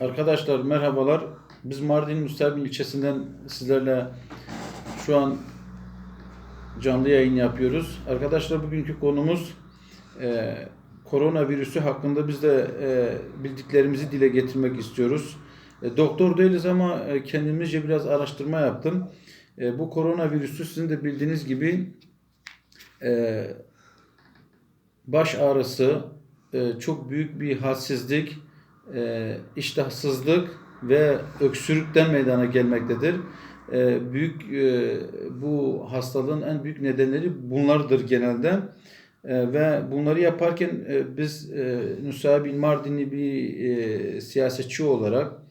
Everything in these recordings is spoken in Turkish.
Arkadaşlar merhabalar. Biz Mardin Müstabil ilçesinden sizlerle şu an canlı yayın yapıyoruz. Arkadaşlar bugünkü konumuz e, koronavirüsü hakkında biz de e, bildiklerimizi dile getirmek istiyoruz. E, doktor değiliz ama e, kendimizce biraz araştırma yaptım. E, bu koronavirüsü sizin de bildiğiniz gibi e, baş ağrısı, e, çok büyük bir halsizlik, e, iştahsızlık ve öksürükten meydana gelmektedir. E, büyük e, bu hastalığın en büyük nedenleri bunlardır genelde. E, ve bunları yaparken e, biz e, Nusaybin bin Mardinli bir e, siyasetçi olarak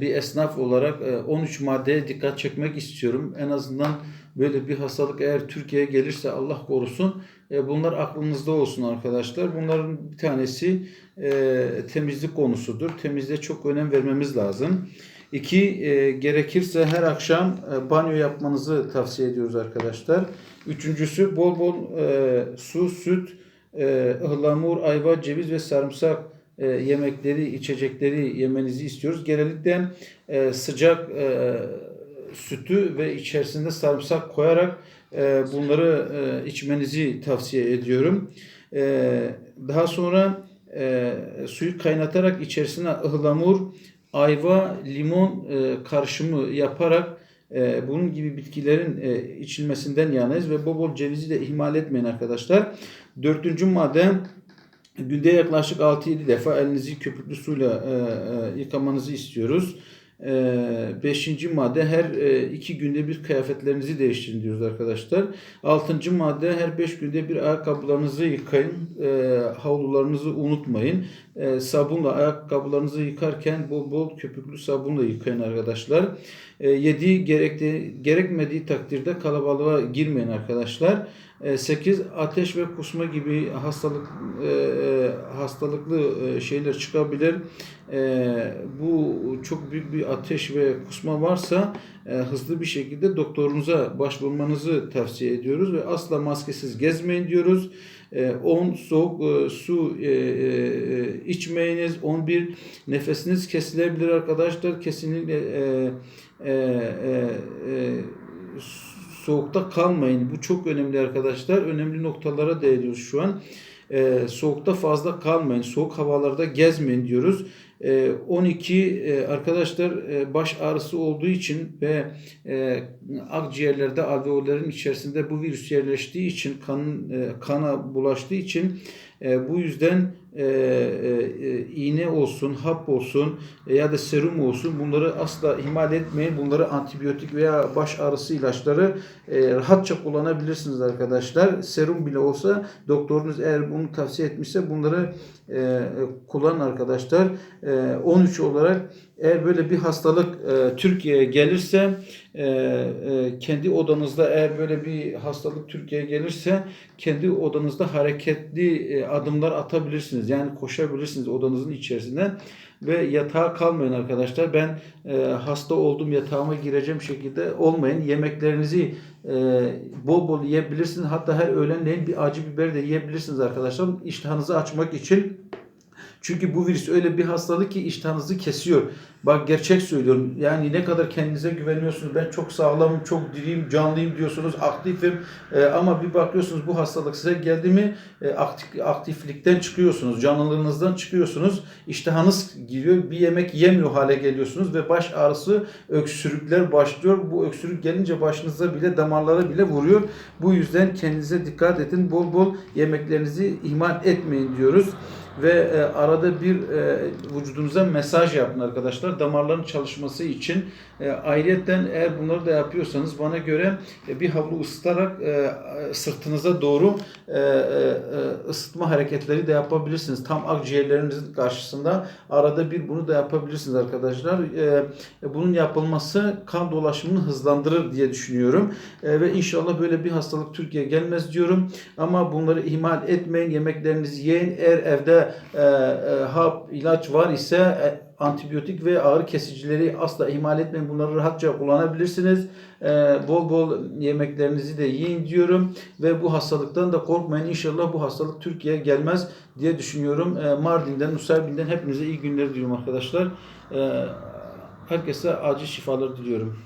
bir esnaf olarak e, 13 maddeye dikkat çekmek istiyorum. En azından böyle bir hastalık eğer Türkiye'ye gelirse Allah korusun e, bunlar aklınızda olsun arkadaşlar. Bunların bir tanesi e, temizlik konusudur. Temizliğe çok önem vermemiz lazım. İki, e, gerekirse her akşam e, banyo yapmanızı tavsiye ediyoruz arkadaşlar. Üçüncüsü bol bol e, su, süt, e, ıhlamur, ayva, ceviz ve sarımsak e, yemekleri, içecekleri yemenizi istiyoruz. Genellikle e, sıcak e, sütü ve içerisinde sarımsak koyarak e, bunları e, içmenizi tavsiye ediyorum. E, daha sonra e, suyu kaynatarak içerisine ıhlamur, ayva, limon e, karışımı yaparak e, bunun gibi bitkilerin e, içilmesinden yanayız ve bol bol cevizi de ihmal etmeyin arkadaşlar. Dördüncü madde günde yaklaşık 6-7 defa elinizi köpüklü suyla e, e, yıkamanızı istiyoruz. E, beşinci madde her e, iki günde bir kıyafetlerinizi değiştirin diyoruz arkadaşlar. Altıncı madde her beş günde bir ayakkabılarınızı yıkayın. E, havlularınızı unutmayın. E, sabunla ayakkabılarınızı yıkarken bol bol köpüklü sabunla yıkayın arkadaşlar. E, yedi gerekli, gerekmediği takdirde kalabalığa girmeyin arkadaşlar. 8 ateş ve kusma gibi hastalık e, e, hastalıklı e, şeyler çıkabilir. Bu çok büyük bir ateş ve kusma varsa hızlı bir şekilde doktorunuza başvurmanızı tavsiye ediyoruz ve asla maskesiz gezmeyin diyoruz. 10 soğuk su içmeyiniz. 11 nefesiniz kesilebilir arkadaşlar. Kesinlikle soğukta kalmayın. Bu çok önemli arkadaşlar. Önemli noktalara değiniyoruz şu an. Ee, soğukta fazla kalmayın. Soğuk havalarda gezmeyin diyoruz. Ee, 12 e, arkadaşlar e, baş ağrısı olduğu için ve e, akciğerlerde alveollerin içerisinde bu virüs yerleştiği için kan e, kana bulaştığı için e, bu yüzden e, e, iğne olsun, hap olsun e, ya da serum olsun bunları asla ihmal etmeyin. Bunları antibiyotik veya baş ağrısı ilaçları e, rahatça kullanabilirsiniz arkadaşlar. Serum bile olsa doktorunuz eğer bunu tavsiye etmişse bunları e, kullanın arkadaşlar. E, 13 olarak eğer böyle bir hastalık e, Türkiye'ye gelirse e, e, kendi odanızda eğer böyle bir hastalık Türkiye'ye gelirse kendi odanızda hareketli e, adımlar atabilirsiniz. Yani koşabilirsiniz odanızın içerisinden ve yatağa kalmayın arkadaşlar. Ben e, hasta oldum yatağıma gireceğim şekilde olmayın. Yemeklerinizi e, bol bol yiyebilirsiniz. Hatta her öğlenleyin bir acı biber de yiyebilirsiniz arkadaşlar. İştahınızı açmak için çünkü bu virüs öyle bir hastalık ki iştahınızı kesiyor. Bak gerçek söylüyorum. Yani ne kadar kendinize güveniyorsunuz. Ben çok sağlamım, çok diriyim, canlıyım diyorsunuz, aktifim. Ee, ama bir bakıyorsunuz bu hastalık size geldi mi e, aktif, aktiflikten çıkıyorsunuz. Canlılığınızdan çıkıyorsunuz. İştahınız giriyor. Bir yemek yemiyor hale geliyorsunuz ve baş ağrısı, öksürükler başlıyor. Bu öksürük gelince başınıza bile, damarlara bile vuruyor. Bu yüzden kendinize dikkat edin. Bol bol yemeklerinizi ihmal etmeyin diyoruz ve e, arada bir e, vücudunuza mesaj yapın arkadaşlar. Damarların çalışması için e, ayrıyetten eğer bunları da yapıyorsanız bana göre e, bir havlu ısıtarak e, sırtınıza doğru e, e, ısıtma hareketleri de yapabilirsiniz. Tam akciğerlerinizin karşısında arada bir bunu da yapabilirsiniz arkadaşlar. E, bunun yapılması kan dolaşımını hızlandırır diye düşünüyorum. E, ve inşallah böyle bir hastalık Türkiye'ye gelmez diyorum. Ama bunları ihmal etmeyin. Yemeklerinizi yiyin. Eğer evde elinizde e, e, hap, ilaç var ise e, antibiyotik ve ağrı kesicileri asla ihmal etmeyin. Bunları rahatça kullanabilirsiniz. E, bol bol yemeklerinizi de yiyin diyorum ve bu hastalıktan da korkmayın. İnşallah bu hastalık Türkiye'ye gelmez diye düşünüyorum. E, Mardin'den, Nusaybin'den hepinize iyi günler diliyorum arkadaşlar. E, herkese acil şifalar diliyorum.